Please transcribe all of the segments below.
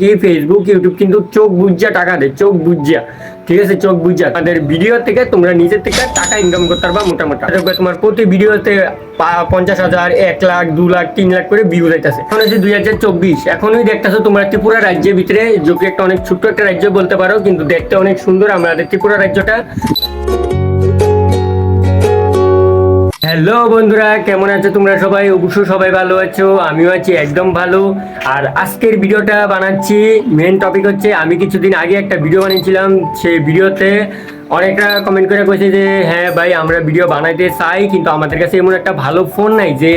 কি Facebook YouTube কিন্তু চোখ বুঝিয়া টাকা দেয় চোখ বুঝিয়া ঠিক আছে? চোখ বুঝিয়া তাদের ভিডিও থেকে তোমরা নিজের থেকে টাকা ইনকাম করতে পারবা মোটামুটি। তোমার প্রতি ভিডিওতে পঞ্চাশ হাজার, এক লাখ, দু লাখ, তিন লাখ করে ভিউ যাইতেছে। এখন হচ্ছে দুই হাজার চব্বিশ। এখনই দেখতেছো তোমরা ত্রিপুরা রাজ্যের ভিতরে। যে কি একটা অনেক ছোট্ট একটা রাজ্য বলতে পারো, কিন্তু দেখতে অনেক সুন্দর। আমাদের ত্রিপুরা রাজ্যটা হ্যালো বন্ধুরা, কেমন আছো তোমরা সবাই? অবশ্য সবাই ভালো আছো, আমিও আছি একদম ভালো। আর আজকের ভিডিওটা বানাচ্ছি মেন টপিক হচ্ছে, আমি কিছুদিন আগে একটা ভিডিও বানিয়েছিলাম, সেই ভিডিওতে অনেকটা কমেন্ট করে কইছে যে হ্যাঁ ভাই, আমরা ভিডিও বানাইতে চাই, কিন্তু আমাদের কাছে এমন একটা ভালো ফোন নাই যে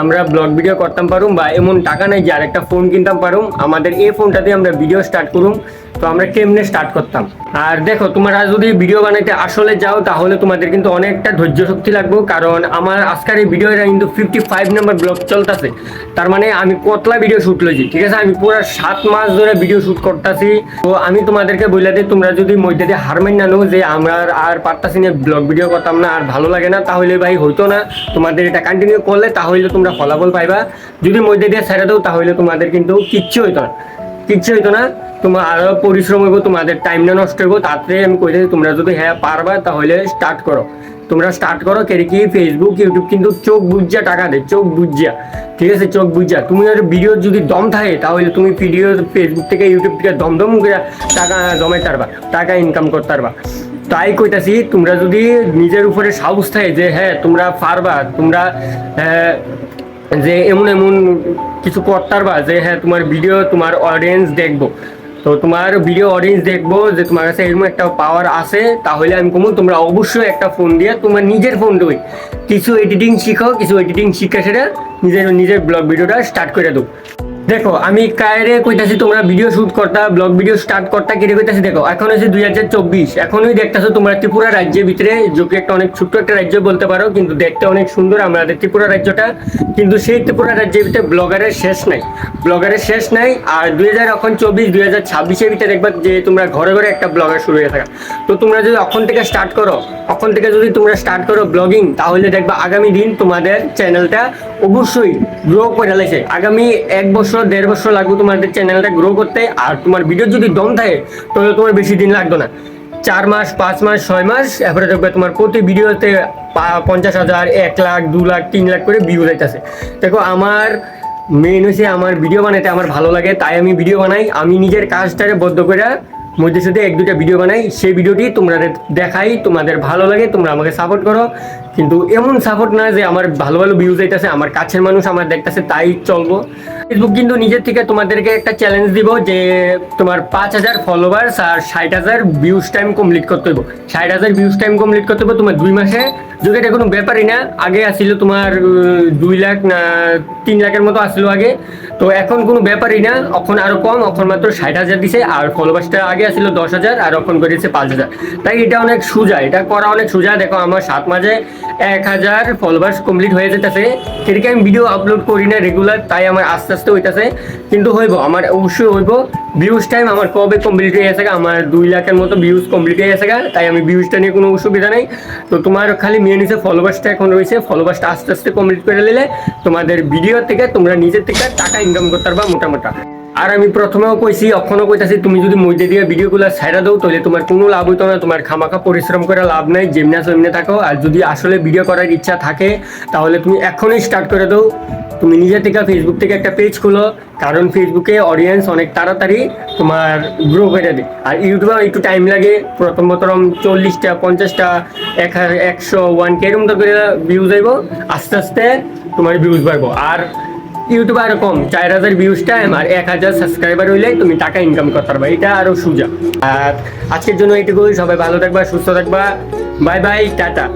আমরা ব্লগ ভিডিও করতাম পারুম বা এমন টাকা নাই যে আরেকটা ফোন কিনতাম পারুম। আমাদের এই ফোনটাতে আমরা ভিডিও স্টার্ট করুম। তো আমরা কেমনে স্টার্ট করতাম? আর দেখো, তোমরা যদি ভিডিও বানাইতে আসলে যাও, তাহলে তোমাদের কিন্তু অনেকটা ধৈর্য শক্তি লাগবে। কারণ আমার আজকের এই ভিডিওটা কিন্তু ফিফটি ফাইভ নাম্বার ব্লগ চলতেছে। তার মানে আমি কতলা ভিডিও শ্যুট লইছি, ঠিক আছে? আমি পুরো সাত মাস ধরে ভিডিও শ্যুট করতেছি। তো আমি তোমাদেরকে বলে দিই, তোমরা যদি মধ্যে দিয়ে হারমেন না নো যে আমরা আর পারতাছি না ব্লগ ভিডিও করতাম না, আর ভালো লাগে না, তাহলে ভাই হইতো না। তোমাদের এটা কন্টিনিউ করলে, তাহলে তোমরা ফলাফল পাইবা। যদি মধ্যে দিয়ে ছেড়ে দাও, তাহলে তোমাদের কিন্তু কিচ্ছু হইতো না। কিচ্ছু হইতো না। তোমার আরও পরিশ্রম হইব, তোমাদের টাইমটা নষ্ট হইব। তাতে আমি কই দিই, তোমরা যদি হ্যাঁ পারবা, তাহলে স্টার্ট করো। তোমরা স্টার্ট করো কেন কি ফেসবুক ইউটিউব কিন্তু চোখ বুঝা টাকা দেয়, চোখ বুঝা ঠিক আছে, চোখ বুঝা তুমি আর ভিডিও যদি দম থাকে, তাহলে তুমি ভিডিও ফেসবুক থেকে ইউটিউব থেকে দম দম করে টাকা জমাইতে পারবা টাকা ইনকাম করতে পারবা তাই কইতাছি তোমরা যদি নিজের উপরে সাহস থাকে যে হ্যাঁ তোমরা পারবা তোমরা হ্যাঁ, যে এমন এমন কিছু করতে পারবা যে হ্যাঁ তোমার ভিডিও তোমার অডিয়েন্স দেখব। তো তোমার ভিডিও অডিয়েন্স দেখব যে তোমার কাছে এরকম একটা পাওয়ার আছে তাহলে আমি কমু তোমরা অবশ্যই একটা ফোন দিয়ে তোমার নিজের ফোন দেবে কিছু এডিটিং শিখো কিছু এডিটিং শিখে সেটা নিজের নিজের ব্লগ ভিডিওটা স্টার্ট করে দেবো দেখো, আমি কায়রে কইতাছি তোমরা ভিডিও শুট করতা ব্লগ ভিডিও স্টার্ট করতা, কেটে কইতাছি, দেখো, এখন হচ্ছে দুই হাজার চব্বিশ। এখনই দেখতেছো তোমরা ত্রিপুরা রাজ্যের ভিতরে যে কি একটা অনেক ছোট্ট একটা রাজ্য বলতে পারো, কিন্তু দেখতে অনেক সুন্দর আমাদের ত্রিপুরা রাজ্যটা, কিন্তু সেই ত্রিপুরা রাজ্যের ভিতরে ব্লগারের শেষ নাই। ব্লগারের শেষ নাই, আর দুই হাজার এখন চব্বিশ, দুই হাজার ছাব্বিশের ভিতরে দেখবা যে তোমরা ঘরে ঘরে একটা ব্লগার শুরু হয়ে থাকা। তো তোমরা যদি এখন থেকে স্টার্ট করো, এখন থেকে যদি তোমরা স্টার্ট করো ব্লগিং তাহলে দেখবা আগামী দিন তোমাদের চ্যানেলটা অবশ্যই গ্রো করে লাগছে আগামী এক বছর, দেড় বছর লাগবে তোমাদের চ্যানেলটা গ্রো করতে। আর তোমার ভিডিও যদি দম থাকে, তাহলে তোমার বেশি দিন লাগবে না। চার মাস, পাঁচ মাস, ছয় মাস, এরপরে দেখবে তোমার প্রতি ভিডিওতে পঞ্চাশ হাজার, এক লাখ, দু লাখ, তিন লাখ করে ভিউ যাইতেছে। দেখো, আমার মেন হচ্ছে আমার ভিডিও বানাইতে আমার ভালো লাগে, তাই আমি ভিডিও বানাই। আমি নিজের কাজটাকে বদ্ধ করে মধ্যে সাথে এক দুটা ভিডিও বানাই। সেই ভিডিওটি তোমরা দেখাই, তোমাদের ভালো লাগে, তোমরা আমাকে সাপোর্ট করো। কিন্তু এমন সাপোর্ট না যে আমার ভালো ভালো ভিউজ আইতেছে আমার কাছের মানুষ আমার দেখতেছে, তাই চলবো। ফেসবুক কিন্তু নিজের থেকে তোমাদেরকে একটা চ্যালেঞ্জ দিব যে তোমার পাঁচ হাজার ফলোয়ার্স আর ষাট হাজার ভিউজ টাইম কমপ্লিট করতে হইব। ষাট হাজার ভিউজ টাইম কমপ্লিট করতে হইব তোমার দুই মাসে। যদি এটা কোনো ব্যাপারই না, আগে আসছিল তোমার দুই লাখ না তিন লাখের মতো আসলো আগে। তো এখন কোনো ব্যাপারই না, এখন আরও কম, এখন মাত্র ষাট হাজার দিছে, আর ফলোয়ার্সটা আগে আসছিল দশ হাজার, আর এখন করেছে পাঁচ হাজার। তাই এটা অনেক সোজা, এটা করা অনেক সোজা। দেখো আমার সাত মাসে এক হাজার ফলোয়ার্স কমপ্লিট হয়ে যেতেছে। সেদিকে আমি ভিডিও আপলোড করি না রেগুলার তাই আমার আস্তে আস্তে হইতেছে। কিন্তু হইব, আমার অবশ্যই হইব। ভিউজ টাইম আমার কবে কমপ্লিট হয়ে গেছে আমার দুই লাখের মতো ভিউজ কমপ্লিট হয়ে গেছে তাই আমি ভিউজটা নিয়ে কোনো অসুবিধা নেই। তো তোমার খালি মেন হচ্ছে ফলোয়ার্সটা এখন রয়েছে। ফলোয়ার্সটা আস্তে আস্তে কমপ্লিট করে নিলে তোমাদের ভিডিও থেকে, তোমরা নিজের থেকে টাকা ইনকাম করতে পারবা মোটামোটা আর আমি প্রথমেও কইছি, এখনও কইতাছি, তুমি যদি মধ্যে দিয়ে ভিডিওগুলো ছাইড়া দাও, তাহলে তোমার কোনো লাভ হইতো না, তোমার খামাখা পরিশ্রম করে লাভ নাই, যেমনা সেমনে থাকো। আর যদি আসলে ভিডিও করার ইচ্ছা থাকে, তাহলে তুমি এখনই স্টার্ট করে দাও। তুমি নিজে থেকে ফেসবুক থেকে একটা পেজ খুলো, কারণ ফেসবুকে অডিয়েন্স অনেক তাড়াতাড়ি তোমার গ্রো করে দেয় আর ইউটিউবে একটু টাইম লাগে, প্রথম প্রথম চল্লিশটা, পঞ্চাশটা, এক একশো ওয়ান কে এরকম তো ভিউজ আইব, আস্তে আস্তে তোমার ভিউজ বাড়বো। আর ইউটিউবে আরও কম, চার হাজার ভিউজ টাইম আর এক হাজার সাবস্ক্রাইবার হইলে তুমি টাকা ইনকাম করতে পারবা, এটা আরও সুজা। আর আজকের জন্য এইটুকুই, সবাই ভালো থাকবা, সুস্থ থাকবা বাই বাই টাটা।